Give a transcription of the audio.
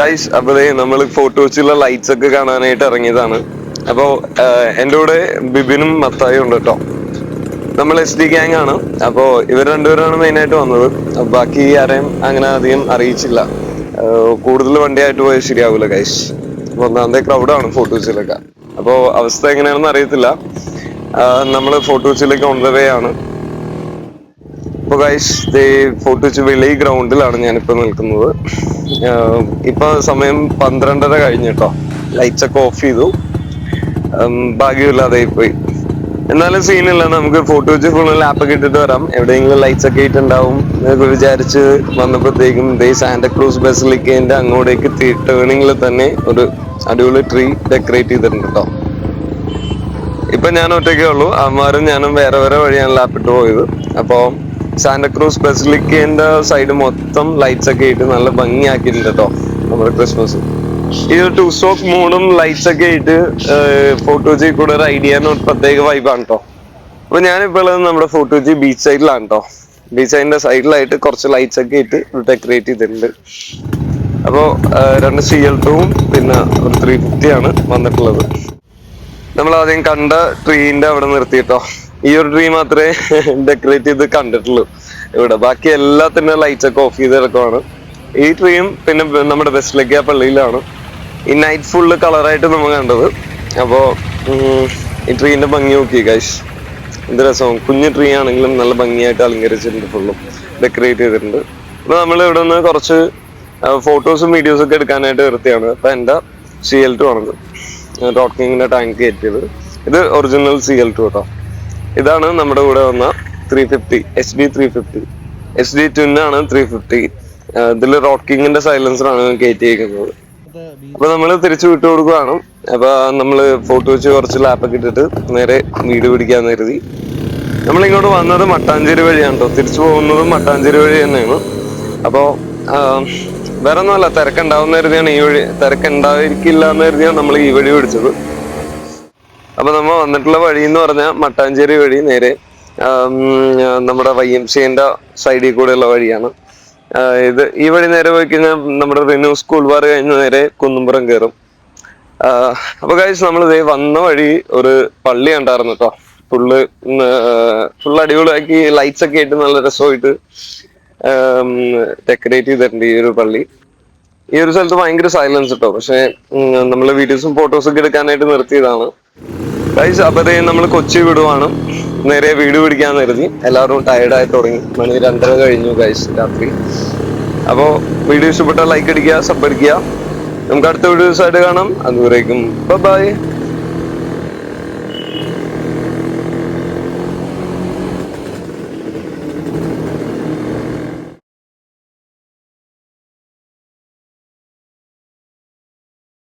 Guys അപ്പൊ നമ്മൾ fort കൊച്ചിയിലെ ലൈറ്റ്സ് ഒക്കെ കാണാനായിട്ട് ഇറങ്ങിയതാണ്. അപ്പോ എന്റെ കൂടെ ബിബിനും മത്തായും ഉണ്ട് കേട്ടോ നമ്മൾ എസ് ഡി ഗ്യാങ് ആണ്. അപ്പോ ഇവർ രണ്ടുപേരാണ് മെയിൻ ആയിട്ട് വന്നത്. ബാക്കി ആരെയും അങ്ങനെ അധികം അറിയിച്ചില്ല. കൂടുതൽ വണ്ടിയായിട്ട് പോയാൽ ശരിയാവൂല ഗൈസ് അപ്പൊ ഒന്നാമത്തെ ക്രൗഡാണ് ഫോർട്ട് കൊച്ചിയിലൊക്കെ അപ്പോ അവസ്ഥ എങ്ങനെയാണെന്ന് അറിയത്തില്ല. നമ്മൾ ഫോർട്ട് കൊച്ചിയിലേക്ക് ഓൺ വേ ആണ്. അപ്പൊ ഗൈസ് ഫോർട്ട് കൊച്ചി വെളി ഗ്രൗണ്ടിലാണ് ഞാനിപ്പോ നിൽക്കുന്നത്. ഇപ്പൊ സമയം പന്ത്രണ്ടര കഴിഞ്ഞു കേട്ടോ ലൈറ്റ്സ് ഒക്കെ ഓഫ് ചെയ്തു. ഭാഗ്യമില്ലാതെ പോയി. എന്നാലും സീനില്ല നമുക്ക് ഫോട്ടോ വെച്ച് ഫുള്ള് ലാപ്പൊക്കെ ഇട്ടിട്ട് വരാം. എവിടെയെങ്കിലും ലൈറ്റ്സ് ഒക്കെ ഇട്ടുണ്ടാവും എന്നൊക്കെ വിചാരിച്ച് വന്നപ്പോഴത്തേക്കും ദേ സാന്റക്രൂസ് ബസിലിക്കേന്റെ അങ്ങോട്ടേക്ക് ടേണിങ്ങിൽ തന്നെ ഒരു അടിപൊളി ട്രീ ഡെക്കറേറ്റ് ചെയ്തിട്ടുണ്ട് കേട്ടോ ഇപ്പൊ ഞാൻ ഒറ്റയ്ക്കേ ഉള്ളൂ. അമ്മമാരും ഞാനും വേറെ വേറെ വഴിയാണ് ലാപ്പിട്ട് പോയത്. അപ്പോ സാന്റക്രൂസ് ബസിലിക്കേന്റെ സൈഡ് മൊത്തം ലൈറ്റ്സ് ഒക്കെ ഇട്ട് നല്ല ഭംഗിയാക്കിയിട്ടുണ്ട് കേട്ടോ നമ്മുടെ ക്രിസ്മസ്. ഈ ഒരു ടു സ്റ്റോക്ക് മൂണും ലൈറ്റ്സ് ഒക്കെ ഇട്ട് ഫോട്ടോജി കൂടെ ഒരു ഐഡിയ പ്രത്യേക വൈബാണ് കേട്ടോ അപ്പൊ ഞാനിപ്പോ ഉള്ളത് നമ്മുടെ ഫോട്ടോജി ബീച്ച് സൈഡിലാണ് കേട്ടോ ബീച്ച് സൈഡിന്റെ സൈഡിലായിട്ട് കുറച്ച് ലൈറ്റ്സ് ഒക്കെ ഇട്ട് ഡെക്കറേറ്റ് ചെയ്തിട്ടുണ്ട്. അപ്പോ രണ്ട് സി എൽ ടൂവും പിന്നെ ഒരു ത്രീ ഫിഫ്റ്റി ആണ് വന്നിട്ടുള്ളത്. നമ്മൾ ആദ്യം കണ്ട ട്രീന്റെ അവിടെ നിർത്തിയിട്ടോ ഈ ഒരു ട്രീ മാത്രമേ ഡെക്കറേറ്റ് ചെയ്ത് കണ്ടിട്ടുള്ളൂ. ഇവിടെ ബാക്കി എല്ലാത്തിന്റെ ലൈറ്റ് ഒക്കെ ഓഫ് ചെയ്ത് കിടക്കുവാണ്. ഈ ട്രീയും പിന്നെ നമ്മുടെ വെസ്റ്റിലേക്ക് ആ പള്ളിയിലാണ്. ഈ നൈറ്റ് ഫുള്ള് കളറായിട്ട് നമ്മൾ കണ്ടത്. അപ്പോ ഈ ട്രീന്റെ ഭംഗി നോക്കി കാശ് എന്ത് രസം കുഞ്ഞു ട്രീ ആണെങ്കിലും നല്ല ഭംഗിയായിട്ട് അലങ്കരിച്ചിട്ടുണ്ട് ഫുള്ളും ഡെക്കറേറ്റ് ചെയ്തിട്ടുണ്ട്. അപ്പൊ നമ്മൾ ഇവിടെ നിന്ന് കുറച്ച് ഫോട്ടോസും വീഡിയോസും ഒക്കെ എടുക്കാനായിട്ട് നിർത്തിയാണ്. അപ്പൊ എന്റെ സി എൽ ടു ആണത്. റോക്കിങ്ങിന്റെ ടാങ്ക് കയറ്റിയത്. ഇത് ഒറിജിനൽ സി എൽ ടു കേട്ടോ. ഇതാണ് നമ്മുടെ കൂടെ വന്ന three fifty H D three fifty H D ട്വിന്നാണ് three fifty ഇതിൽ റോക്കിങ്ങിന്റെ സൈലൻസറാണ് കയറ്റിയിരിക്കുന്നത് അപ്പൊ നമ്മൾ തിരിച്ചു വിട്ടു കൊടുക്കുകയാണ്. അപ്പൊ നമ്മൾ ഫോട്ടോ വെച്ച് കുറച്ച് ലാപ്പൊക്കെ ഇട്ടിട്ട് നേരെ വീട് പിടിക്കാൻ കരുതി. നമ്മൾ ഇങ്ങോട്ട് വന്നത് മട്ടാഞ്ചേരി വഴിയാണ് കേട്ടോ തിരിച്ചു പോകുന്നതും മട്ടാഞ്ചേരി വഴി തന്നെയാണ്. അപ്പോ ആ, വേറെ ഒന്നുമല്ല തിരക്കുണ്ടാവുന്ന കരുതിയാണ് ഈ വഴി. തിരക്കുണ്ടായിരിക്കില്ല എന്ന് കരുതിയാണ് നമ്മൾ ഈ വഴി പിടിച്ചത്. അപ്പൊ നമ്മ വന്നിട്ടുള്ള വഴി എന്ന് പറഞ്ഞാൽ മട്ടാഞ്ചേരി വഴി നേരെ നമ്മുടെ വൈ എം സിന്റെ സൈഡിൽ ഉള്ള വഴിയാണ്. ഇത് ഈ വഴി നേരെ പോയി കഴിഞ്ഞാൽ നമ്മുടെ റിന്യൂ സ്കൂൾ ബാർ കഴിഞ്ഞ് നേരെ കുന്നുംപുറം കയറും അപ്പൊ കഴിച്ച് നമ്മൾ വന്ന വഴി ഒരു പള്ളി ഉണ്ടായിരുന്നു കേട്ടോ ഫുള്ള് ഫുള്ള് അടിപൊളിയാക്കി ലൈറ്റ്സ് ഒക്കെ ആയിട്ട് നല്ല രസമായിട്ട് ഡെക്കറേറ്റ് ചെയ്തിട്ടുണ്ട് ഈ ഒരു പള്ളി. ഈ ഒരു സ്ഥലത്ത് ഭയങ്കര സൈലൻസ് കേട്ടോ പക്ഷെ നമ്മൾ വീഡിയോസും ഫോട്ടോസും ഒക്കെ എടുക്കാനായിട്ട് നിർത്തിയതാണ്. ഗൈസ് അപ്പൊ നമ്മൾ കൊച്ചി വിടുവാണ്. നേരെ വീട് പിടിക്കാൻ കരുതി. എല്ലാവരും ടയർഡായി തുടങ്ങി. മണി രണ്ടര കഴിഞ്ഞു ഗൈസ് രാത്രി. അപ്പോ വീഡിയോ ഇഷ്ടപ്പെട്ടാൽ ലൈക്ക് അടിക്കുക സബ് അടിക്കുക. നമുക്ക് അടുത്ത വീഡിയോസ് ആയിട്ട് കാണാം. അതുവരേക്കും ബൈ